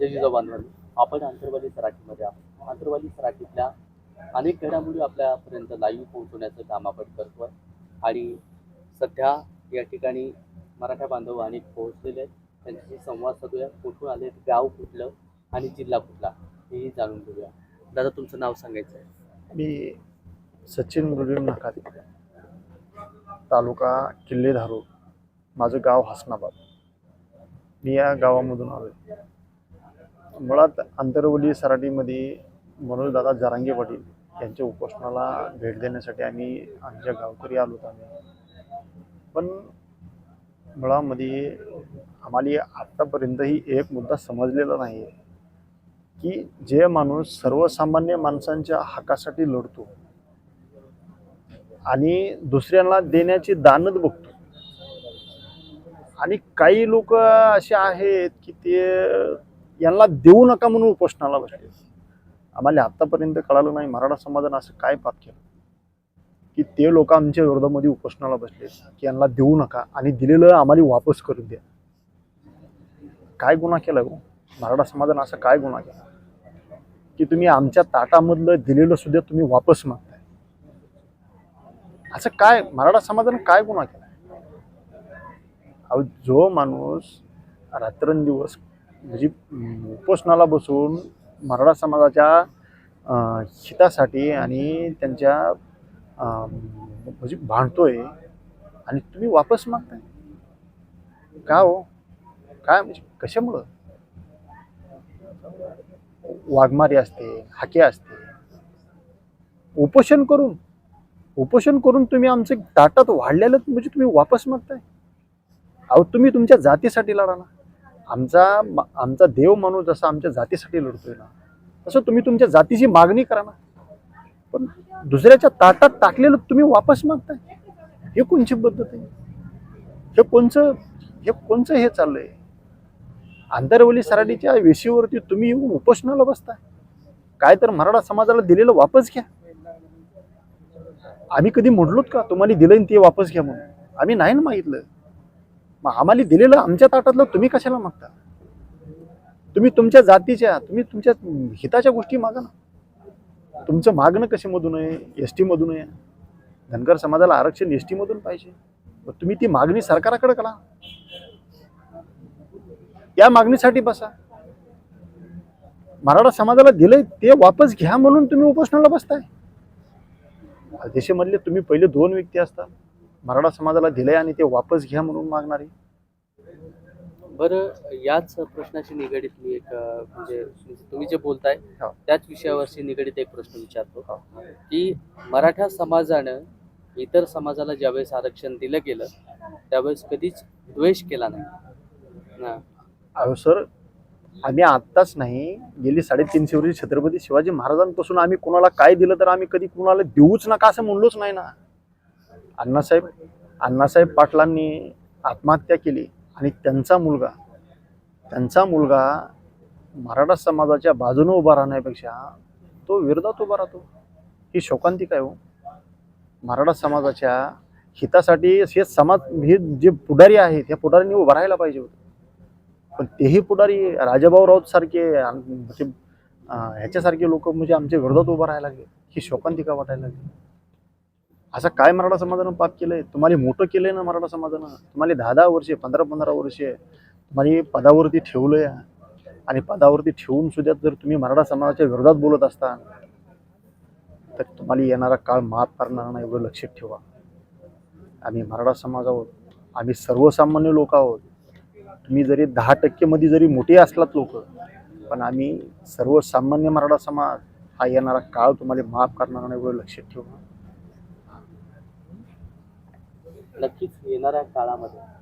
जय जिजाबांधवांनी आपण आंतरवाली सराठीमध्ये आहोत. आंतरवाली सराठीतल्या अनेक घडामोडी आपल्यापर्यंत लाईव्ह पोहोचवण्याचं काम आपण आहे आणि सध्या या ठिकाणी मराठा बांधव अनेक पोहोचलेले आहेत. त्यांच्याशी संवाद साधूया कुठून आले गाव कुठलं आणि जिल्हा कुठला हेही जाणून घेऊया. दादा तुमचं नाव सांगायचं आहे. मी सचिन मृदुल नाकाते तालुका किल्लेधारू. माझं गाव हसनाबाद. मी या गावामधून आलो मुळात आंतरवली सराटीमध्ये मनोजदादा जरांगे पाटील यांच्या उपोषणाला भेट देण्यासाठी आम्ही आमच्या गावकरी आलो होतो आम्ही. पण मुळामध्ये आम्हाला आत्तापर्यंतही एक मुद्दा समजलेला नाही आहे की जे माणूस सर्वसामान्य माणसांच्या हकासाठी लढतो आणि दुसऱ्यांना देण्याची दानच बघतो. आणि काही लोक असे आहेत की ते यांना देऊ नका म्हणून उपोषणाला बसले आम्हाला आतापर्यंत कळालं नाही मराठा समाजानं असं काय पाप केलं. की ते लोक आमच्या विरोधामध्ये उपोषणाला बसले. की यांना देऊ नका आणि दिलेलं आम्हाला वापस करून द्या. काय गुन्हा केला गो? मराठा समाजानं असं काय गुन्हा केला? की तुम्ही आमच्या ताटामधलं दिलेलं सुद्धा तुम्ही वापस मागताय. असं काय? मराठा समाजानं काय गुन्हा केला? अहो जो माणूस रात्रंदिवस म्हणजे उपोषणाला बसून मराठा समाजाच्या हितासाठी आणि त्यांच्या म्हणजे भांडतोय आणि तुम्ही वापस मागताय? का हो? काय म्हणजे कशामुळं? वाघमारी असते हाके असते. उपोषण करून उपोषण करून तुम्ही आमचे ताटात वाढलेलं म्हणजे तुम्ही वापस मागताय? अहो तुम्ही तुमच्या जातीसाठी लढा ना. आमचा आमचा देव माणूस जसा आमच्या जातीसाठी लढतोय ना तसं तुम्ही तुमच्या जातीची मागणी करा ना. पण दुसऱ्याच्या ताटात टाकलेलं तुम्ही वापस मागताय. हे कोणची पद्धत आहे? हे कोणचं हे कोणचं हे चाललंय? आंतरवली सराडीच्या वेशीवरती तुम्ही येऊन उपोषणाला बसताय. काय तर मराठा समाजाला दिलेलं वापस घ्या. आम्ही कधी म्हटलोत का तुम्हाला दिलं ते वापस घ्या म्हणून? आम्ही नाही ना मागितलं. मग आम्हाला दिलेलं आमच्या ताटातलं तुम्ही कशाला मागता? तुम्ही तुमच्या जातीच्या तुम्ही तुमच्या हिताच्या गोष्टी मागा ना. तुमचं मागणं कशामधून आहे? एस टीमधून आहे. धनगर समाजाला आरक्षण एस टीमधून पाहिजे. मग तुम्ही ती मागणी सरकाराकडे करा. या मागणीसाठी बसा. मराठा समाजाला दिलंय ते वापस घ्या म्हणून तुम्ही उपोषणाला बसताय. देशामधले तुम्ही पहिले दोन व्यक्ती असता. मराठा समाजाला दिलंय आणि ते वापस घ्या म्हणून मागणारे बरं याच प्रश्नाशी निगडीत मी एक म्हणजे तुम्ही जे बोलताय हो. त्याच विषयावरशी निगडीत एक प्रश्न विचारतो हो. की मराठा समाजानं इतर समाजाला ज्यावेळेस आरक्षण दिलं गेलं त्यावेळेस कधीच द्वेष केला नाही. अहो सर आम्ही आत्ताच नाही गेली साडेतीनशे वर्षी छत्रपती शिवाजी महाराजांपासून आम्ही कोणाला काय दिलं तर आम्ही कधी कोणाला देऊच नका असं म्हणलोच नाही ना अण्णासाहेब अण्णासाहेब पाटलांनी आत्महत्या केली आणि त्यांचा मुलगा त्यांचा मुलगा मराठा समाजाच्या बाजूने उभा राहण्यापेक्षा तो विरोधात उभा राहतो. ही शोकांतिका आहे हो? मराठा समाजाच्या हितासाठी हे समाज हे जे पुढारी आहेत ह्या पुढाऱ्यांनी उभं राहायला पाहिजे होतं. पण तेही पुढारी राजाभाऊ राऊत सारखे म्हणजे ह्याच्यासारखे लोक म्हणजे आमच्या विरोधात उभं राहायला लागले. ही शोकांतिका वाटायला लागली? असं काय मराठा समाजानं पाप केलंय? तुम्हाला मोठं केलंय ना मराठा समाजानं? तुम्हाला दहा दहा वर्षे पंधरा पंधरा वर्षे तुम्हाला पदावरती ठेवलंय. आणि पदावरती ठेवून सुद्धा जर तुम्ही मराठा समाजाच्या विरोधात बोलत असता तर तुम्हाला येणारा काळ माफ करणार नाही एवढं लक्षात ठेवा. आम्ही मराठा समाज आहोत. आम्ही सर्वसामान्य लोक आहोत. तुम्ही जरी दहा टक्केमध्ये जरी मोठे असलात लोक पण आम्ही सर्वसामान्य मराठा समाज हा येणारा काळ तुम्हाला माफ करणार नाही एवढं लक्षात ठेवा. नक्कीच येणाऱ्या काळामध्ये.